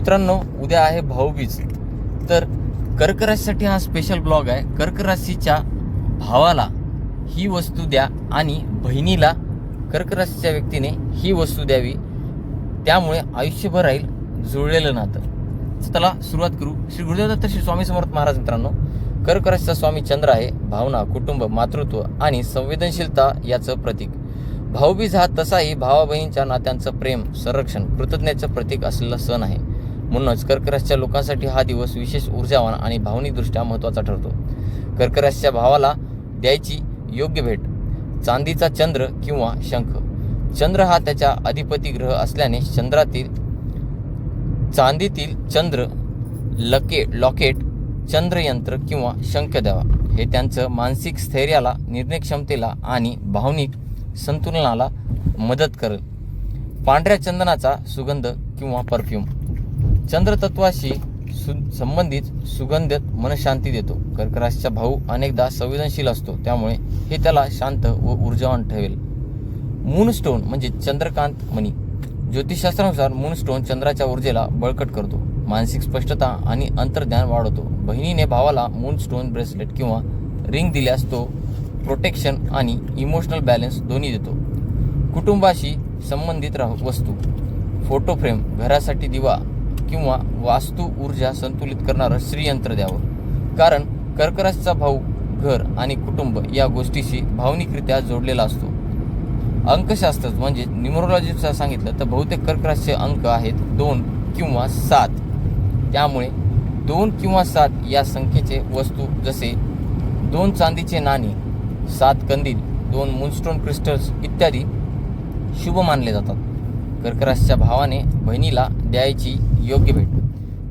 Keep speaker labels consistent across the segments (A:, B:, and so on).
A: मित्रांनो उद्या आहे भाऊबीज. तर कर्कराशीसाठी हा स्पेशल ब्लॉग आहे. कर्कराशीच्या भावाला ही वस्तू द्या आणि बहिणीला कर्कराशीच्या व्यक्तीने ही वस्तू द्यावी. त्यामुळे आयुष्यभर राहील जुळलेलं नातं. चला सुरुवात करू. श्री गुरुदेव दत्त श्री स्वामी समर्थ महाराज मित्रांनो कर्कराशीचा स्वामी चंद्र आहे. भावना कुटुंब मातृत्व आणि संवेदनशीलता याचं प्रतीक. भाऊबीज हा तसाही भावा बहिणीच्या नात्यांचं प्रेम संरक्षण कृतज्ञतेचं प्रतीक असलेला सण आहे. म्हणूनच कर्कराशच्या लोकांसाठी हा दिवस विशेष ऊर्जावान आणि भावनिकदृष्ट्या महत्त्वाचा ठरतो. कर्कराशच्या भावाला द्यायची योग्य भेट चांदीचा चंद्र किंवा शंख. चंद्र हा त्याच्या अधिपती ग्रह असल्याने चंद्रातील चांदीतील चंद्र लके लॉकेट चंद्रयंत्र किंवा शंख द्यावा हे त्यांचं मानसिक स्थैर्याला निर्णय क्षमतेला आणि भावनिक संतुलनाला मदत करेल. पांढऱ्या चंदनाचा सुगंध किंवा परफ्यूम. चंद्रतत्वाशी सु संबंधित सुगंधित मनशांती देतो. कर्कराशीचा भाऊ अनेकदा संवेदनशील असतो. त्यामुळे हे त्याला शांत व ऊर्जावान ठेवेल मूनस्टोन म्हणजे चंद्रकांत मणी ज्योतिषशास्त्रानुसार मूनस्टोन चंद्राच्या ऊर्जेला बळकट करतो. मानसिक स्पष्टता आणि अंतर्ज्ञान वाढवतो. बहिणीने भावाला मूनस्टोन ब्रेसलेट किंवा रिंग दिल्यास तो प्रोटेक्शन आणि इमोशनल बॅलन्स दोन्ही देतो. कुटुंबाशी संबंधित राह वस्तू. फोटो फ्रेम घरासाठी दिवा किंवा वास्तू ऊर्जा संतुलित करणारं श्रीयंत्र द्यावं. कारण कर्कराशचा भाऊ घर आणि कुटुंब या गोष्टीशी भावनिकरित्या जोडलेला असतो. अंकशास्त्र म्हणजे न्युमरोलॉजीचं सांगितलं तर बहुतेक कर्कराशचे अंक आहेत दोन किंवा सात. त्यामुळे दोन किंवा सात या संख्येचे वस्तू जसे दोन चांदीचे नाणी सात कंदील दोन मूनस्टोन क्रिस्टल्स इत्यादी शुभ मानले जातात. कर्कराशच्या भावाने बहिणीला द्यायची योग्य भेट.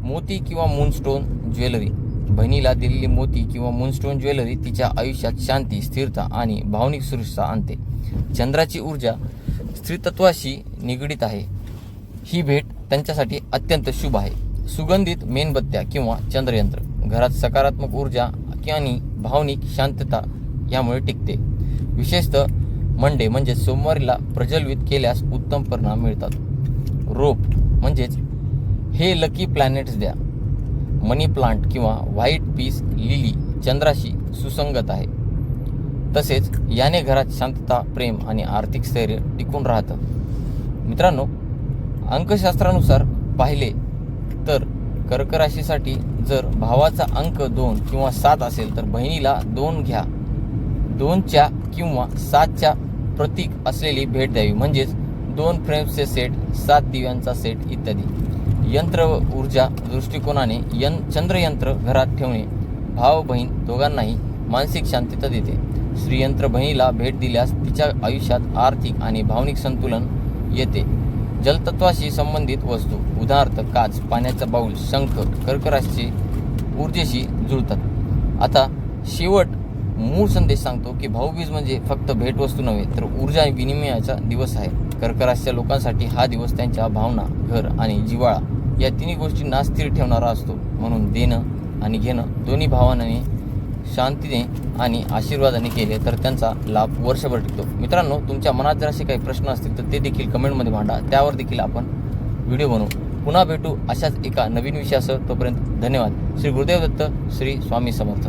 A: मोती किंवा मूनस्टोन ज्वेलरी बहिणीला दिलेली मोती किंवा मूनस्टोन ज्वेलरी तिच्या आयुष्यात शांती स्थिरता आणि भावनिक सुरक्षा आणते. चंद्राची ऊर्जा स्त्रीतत्वाशी निगडीत आहे. ही भेट त्यांच्यासाठी अत्यंत शुभ आहे. सुगंधित मेणबत्त्या किंवा चंद्रयंत्र. घरात सकारात्मक ऊर्जा आणि भावनिक शांतता यामुळे टिकते. विशेषतः मंडे म्हणजे सोमवारीला प्रज्वलित केल्यास उत्तम परिणाम मिळतात. रोप म्हणजेच हे लकी प्लॅनेट्स द्या. मनी प्लांट किंवा व्हाईट पीस लिली चंद्राशी सुसंगत आहे. तसेच याने घरात शांतता प्रेम आणि आर्थिक स्थैर्य टिकून राहतं. मित्रांनो अंकशास्त्रानुसार पाहिले तर कर्कराशीसाठी जर भावाचा अंक दोन किंवा सात असेल तर बहिणीला दोन घ्या. दोनच्या किंवा सातच्या प्रतीक असलेली भेट द्यावी. म्हणजेच दोन फ्रेम्सचे सेट सात दिव्यांचा सेट इत्यादी. यंत्र व ऊर्जा दृष्टिकोनाने यं चंद्रयंत्र घरात ठेवणे भाव बहीण दोघांनाही मानसिक शांतता देते. श्रीयंत्र बहिणीला भेट दिल्यास तिच्या आयुष्यात आर्थिक आणि भावनिक संतुलन येते. जलतत्वाशी संबंधित वस्तू उदाहरणार्थ काच पाण्याचा बाऊल शंख कर्कराशी ऊर्जेशी जुळतात. आता शेवट मूळ संदेश सांगतो की भाऊबीज म्हणजे फक्त भेटवस्तू नव्हे तर ऊर्जा विनिमयाचा दिवस आहे. कर्कराशच्या लोकांसाठी हा दिवस त्यांच्या भावना घर आणि जिव्हाळा. या तिन्ही गोष्टींना स्थिर ठेवणारा असतो. म्हणून देणं आणि घेणं दोन्ही भावनाने शांतीने आणि आशीर्वादाने केले तर त्यांचा लाभ वर्षभर टिकतो. मित्रांनो तुमच्या मनात जर असे काही प्रश्न असतील तर ते देखील कमेंटमध्ये मांडा. त्यावर देखील आपण व्हिडिओ बनवू. पुन्हा भेटू अशाच एका नवीन विषयासह. तोपर्यंत धन्यवाद. श्री गुरुदेव दत्त श्री स्वामी समर्थ.